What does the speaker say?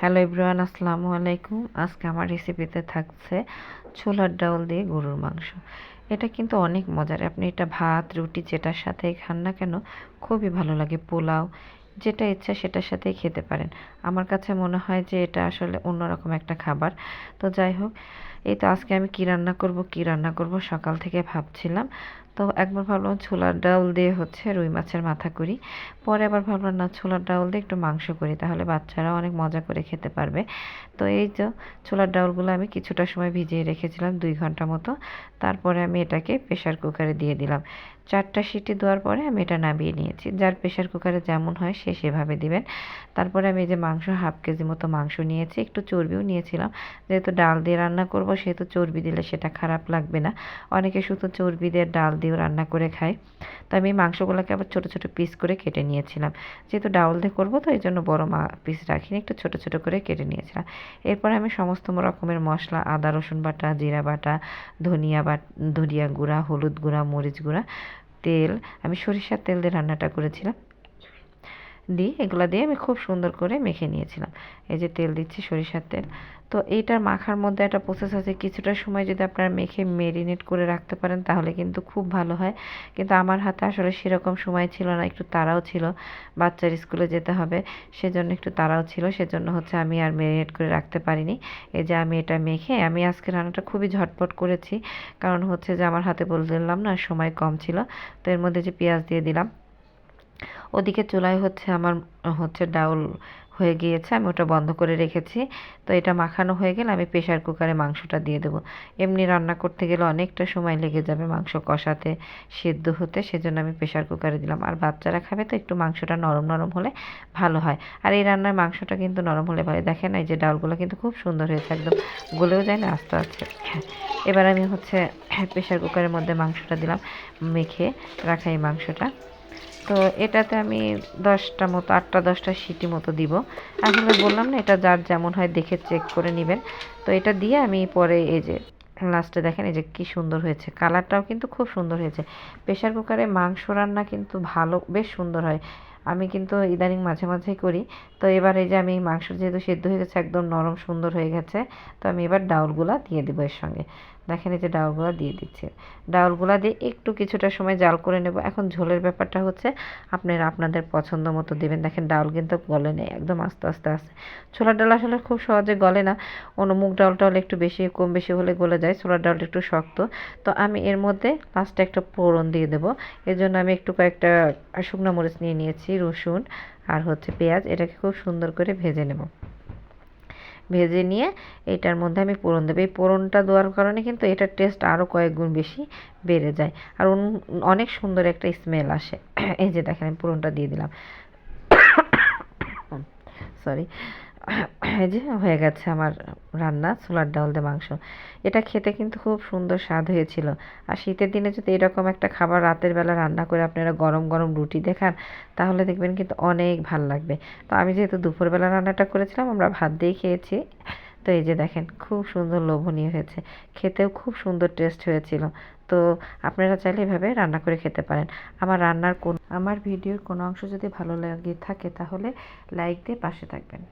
Hello everyone, আসসালামু আলাইকুম। আজকে আমার রেসিপিতে থাকছে ছোলার ডাউল দিয়ে গরুর মাংস। এটা কিন্তু অনেক মজার। আপনি এটা ভাত, রুটি যেটার সাথে খান না কেন, খুবই ভালো লাগে পোলাও। যেটা ইচ্ছা সেটার সাথেই খেতে পারেন। আমার কাছে মনে হয় যে এটা আসলে অন্যরকম একটা খাবার। তো যাই হোক, এই তো আজকে আমি কী রান্না করব, কী রান্না করব সকাল থেকে ভাবছিলাম। তো একবার ভাবলাম ছোলার ডাউল দিয়ে হচ্ছে রুই মাছের মাথা করি। পরে আবার ভাবলাম, না, ছোলার ডাউল দিয়ে একটু মাংস করি, তাহলে বাচ্চারা অনেক মজা করে খেতে পারবে। তো এই যে ছোলার ডাউলগুলো আমি কিছুটা সময় ভিজিয়ে রেখেছিলাম, দুই ঘণ্টা মতো। তারপরে আমি এটাকে প্রেশার কুকারে দিয়ে দিলাম। চারটা সিটি দেওয়ার পরে আমি এটা নামিয়ে নিয়েছি। যার প্রেশার কুকারে যেমন হয় সে সেভাবে দিবেন। তারপরে আমি যে মাংস হাফ কেজি মতো মাংস নিয়েছি, একটু চর্বিও নিয়েছিলাম। যেহেতু ডাল দিয়ে রান্না করব, সেহেতু চর্বি দিলে সেটা খারাপ লাগবে না। অনেকে শুধু চর্বি দিয়ে ডাল দিয়েও রান্না করে খায়। তো আমি মাংসগুলোকে আবার ছোটো ছোটো পিস করে কেটে নিয়েছিলাম। যেহেতু ডাউল দিয়ে করব, তো এই জন্য বড়ো মা পিস রাখিনি, একটু ছোটো ছোটো করে কেটে নিয়েছিলাম। এরপরে আমি সমস্ত রকমের মশলা, আদা, রসুন বাটা, জিরা বাটা, ধনিয়া বাট ধনিয়া গুঁড়া, হলুদ গুঁড়া, মরিচ গুঁড়া তেল আমি সরিষার তেল দিয়ে রান্নাটা করেছিলাম। দিয়ে এগুলো দিয়ে আমি খুব সুন্দর করে মেখে নিয়েছিলাম। এই যে তেল দিচ্ছি, সরিষার তেল। তো এইটার মাখার মধ্যে একটা প্রসেস আছে। কিছুটা সময় যদি আপনারা মেখে মেরিনেট করে রাখতে পারেন, তাহলে কিন্তু খুব ভালো হয়। কিন্তু আমার হাতে আসলে সেরকম সময় ছিল না, একটু তাড়াও ছিল। বাচ্চার স্কুলে যেতে হবে, সেজন্য একটু তাড়াও ছিল। সেজন্য হচ্ছে আমি আর মেরিনেট করে রাখতে পারিনি। এই যে আমি এটা মেখে, আমি আজকে রান্নাটা খুবই ঝটপট করেছি। কারণ হচ্ছে যে আমার হাতে বললাম না, সময় কম ছিল। তো এর মধ্যে যে পেঁয়াজ দিয়ে দিলাম ওদিকে চুলায় হচ্ছে আমার, হচ্ছে ডাউল হয়ে গিয়েছে, আমি ওটা বন্ধ করে রেখেছি। তো এটা মাখানো হয়ে গেলে আমি প্রেশার কুকারে মাংসটা দিয়ে দেবো। এমনি রান্না করতে গেলে অনেকটা সময় লেগে যাবে মাংস কষাতে, সেদ্ধ হতে, সেজন্য আমি প্রেশার কুকারে দিলাম। আর বাচ্চারা খাবে তো একটু মাংসটা নরম নরম হলে ভালো হয়। আর এই রান্নার মাংসটা কিন্তু নরম হলে ভালো দেখেন এই যে ডালগুলো কিন্তু খুব সুন্দর হয়েছে, একদম গলেও যায় না, আস্তে আস্তে। এবার আমি হচ্ছে প্রেশার কুকারের মধ্যে মাংসটা দিলাম, মেখে রাখা এই মাংসটা। তো এটাতে আমি দশটা মতো, আটটা দশটা সিটি মতো দিব। আসলে বললাম না, এটা যার যেমন হয় দেখে চেক করে নেবেন। তো এটা দিয়ে আমি পরে এই যে লাস্টে দেখেন, এই যে কী সুন্দর হয়েছে। কালারটাও কিন্তু খুব সুন্দর হয়েছে। প্রেশার কুকারে মাংস রান্না কিন্তু ভালো, বেশ সুন্দর হয়। আমি কিন্তু ইদানিং মাঝে মাঝেই করি। তো এবার এই যে আমি মাংস যেহেতু সেদ্ধ হয়ে গেছে, একদম নরম সুন্দর হয়ে গেছে, তো আমি এবার ডাউলগুলা দিয়ে দেবো এর সঙ্গে। দেখেন এই যে ডাউলগুলো দিয়ে দিচ্ছি। ডাউলগুলো দিয়ে একটু কিছুটা সময় জাল করে নেব। এখন ঝোলের ব্যাপারটা হচ্ছে, আপনারা আপনাদের পছন্দ মতো দেবেন। দেখেন ডাউল কিন্তু গলে নেই, একদম আস্তে আস্তে আস্তে। ছোলার ডাল আসলে খুব সহজে গলে না। অন্য মুগ ডালটা হলে একটু বেশি, কম বেশি হলে গলে যায়, ছোলার ডালটা একটু শক্ত। তো আমি এর মধ্যে লাস্টে একটা ফোড়ন দিয়ে দেবো। এর জন্য আমি একটু কয়েকটা শুকনো মরিচ নিয়ে নিয়েছি। রসুন আর হচ্ছে পেঁয়াজ, এটাকে খুব সুন্দর করে ভেজে নেব। ভেজে নিয়ে এটার মধ্যে আমি পোড়ন দেবো। এই পোড়নটা দেওয়ার কারণে কিন্তু এটার টেস্ট আরও কয়েক গুণ বেশি বেড়ে যায়। আর অনেক সুন্দর একটা স্মেল আসে। এই যে দেখেন, আমি পোড়নটা দিয়ে দিলাম। সরি এই যে হয়ে গেছে আমার রান্না, ছোলার ডাল দিয়ে মাংস। এটা খেতে কিন্তু খুব সুন্দর স্বাদ হয়েছিল। আর শীতের দিনে যদি এরকম একটা খাবার রাতের বেলা রান্না করে আপনারা গরম গরম রুটি দেখান, তাহলে দেখবেন কিন্তু অনেক ভালো লাগবে। তো আমি যেহেতু দুপুরবেলা রান্নাটা করেছিলাম, আমরা ভাত দিয়ে খেয়েছি। তো এই যে দেখেন, খুব সুন্দর লোভনীয় হয়েছে। খেতেও খুব সুন্দর টেস্ট হয়েছিল। তো আপনারা চাইলে এভাবে রান্না করে খেতে পারেন। আমার রান্নার কোন আমার ভিডিওর কোনো অংশ যদি ভালো লাগে থাকে, তাহলে লাইক দিয়ে পাশে থাকবেন।